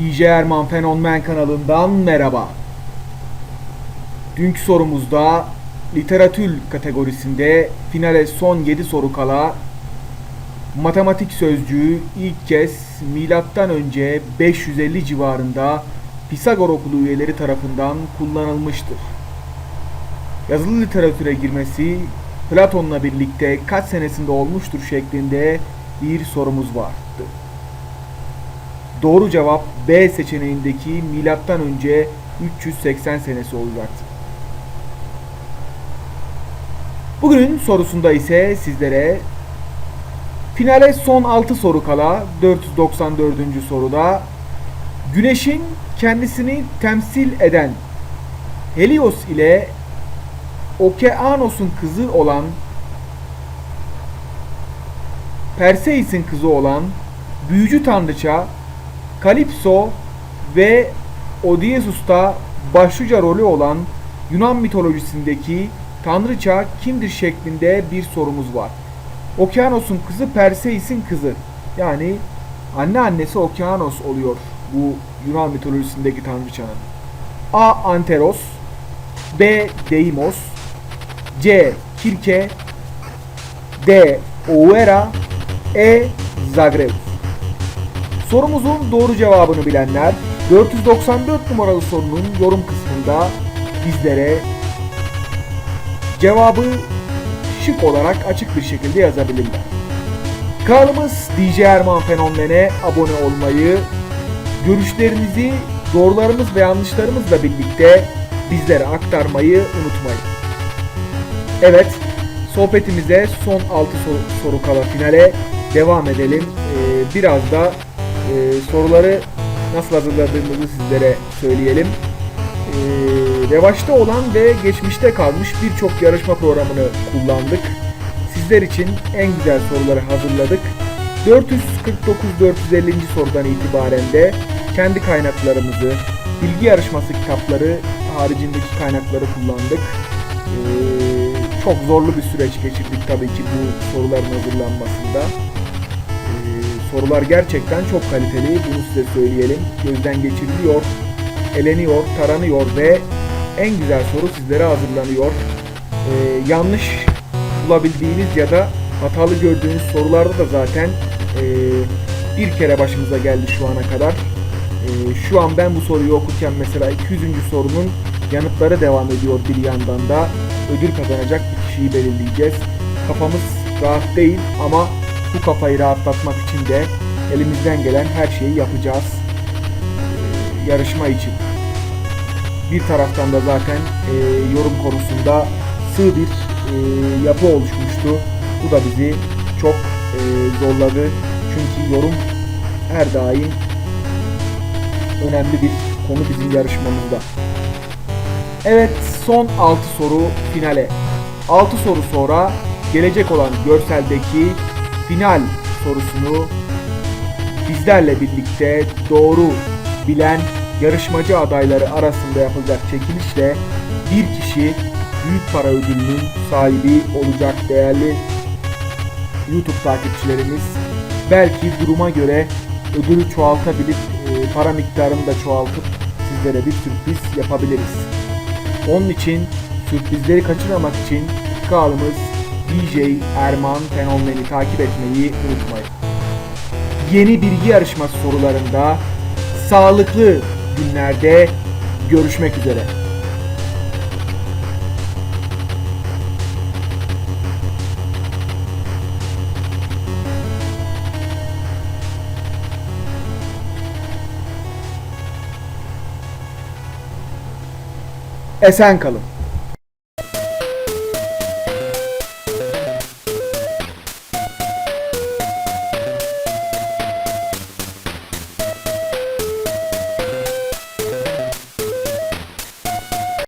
DJ Erman Fenomen kanalından merhaba. Dünkü sorumuzda literatür kategorisinde finale son 7 soru kala matematik sözcüğü ilk kez milattan önce 550 civarında Pisagor okulu üyeleri tarafından kullanılmıştır. Yazılı literatüre girmesi Platon'la birlikte kaç senesinde olmuştur şeklinde bir sorumuz vardı. Doğru cevap B seçeneğindeki milattan önce 380 senesi olacaktı. Bugünün sorusunda ise sizlere finale son 6 soru kala 494. soruda Güneşin kendisini temsil eden Helios ile Okeanos'un kızı olan Perseis'in kızı olan büyücü tanrıça Kalipso ve Odysseus'ta başlıca rolü olan Yunan mitolojisindeki tanrıça kimdir şeklinde bir sorumuz var. Okyanos'un kızı Perseis'in kızı. Yani anne annesi Okyanos oluyor bu Yunan mitolojisindeki tanrıçanın. A. Anteros B. Deimos C. Kirke D. Ouera E. Zagreus Sorumuzun doğru cevabını bilenler 494 numaralı sorunun yorum kısmında bizlere cevabı şık olarak açık bir şekilde yazabilirler. Kanalımız DJ Erman Fenomen'e abone olmayı, görüşlerinizi doğrularımız ve yanlışlarımızla birlikte bizlere aktarmayı unutmayın. Evet, sohbetimize son 6 soru, soru kala finale devam edelim. Ee, biraz da e, soruları nasıl hazırladığımızı sizlere söyleyelim. Ee, revaçta olan ve geçmişte kalmış birçok yarışma programını kullandık. Sizler için en güzel soruları hazırladık. 449-450. sorudan itibaren de kendi kaynaklarımızı, bilgi yarışması kitapları haricindeki kaynakları kullandık. Ee, çok zorlu bir süreç geçirdik tabii ki bu soruların hazırlanmasında. Sorular gerçekten çok kaliteli, bunu size söyleyelim. Gözden geçiriliyor, eleniyor, taranıyor ve en güzel soru sizlere hazırlanıyor. Ee, yanlış bulabildiğiniz ya da hatalı gördüğünüz sorularda da zaten e, bir kere başımıza geldi şu ana kadar. E, şu an ben bu soruyu okurken mesela 200. sorunun yanıtları devam ediyor bir yandan da ödül kazanacak bir kişiyi belirleyeceğiz. Kafamız rahat değil ama bu kafayı rahatlatmak için de elimizden gelen her şeyi yapacağız yarışma için. Bir taraftan da zaten e, yorum konusunda sığ bir e, yapı oluşmuştu. Bu da bizi çok e, zorladı. Çünkü yorum her daim önemli bir konu bizim yarışmamızda. Evet son 6 soru finale. 6 soru sonra gelecek olan görseldeki final sorusunu bizlerle birlikte doğru bilen yarışmacı adayları arasında yapılacak çekilişle bir kişi büyük para ödülünün sahibi olacak değerli YouTube takipçilerimiz. Belki duruma göre ödülü çoğaltabilip e, para miktarını da çoğaltıp sizlere bir sürpriz yapabiliriz. Onun için sürprizleri kaçırmamak için kanalımız DJ Erman Fenomen'i takip etmeyi unutmayın. Yeni bilgi yarışması sorularında sağlıklı günlerde görüşmek üzere. Esen kalın.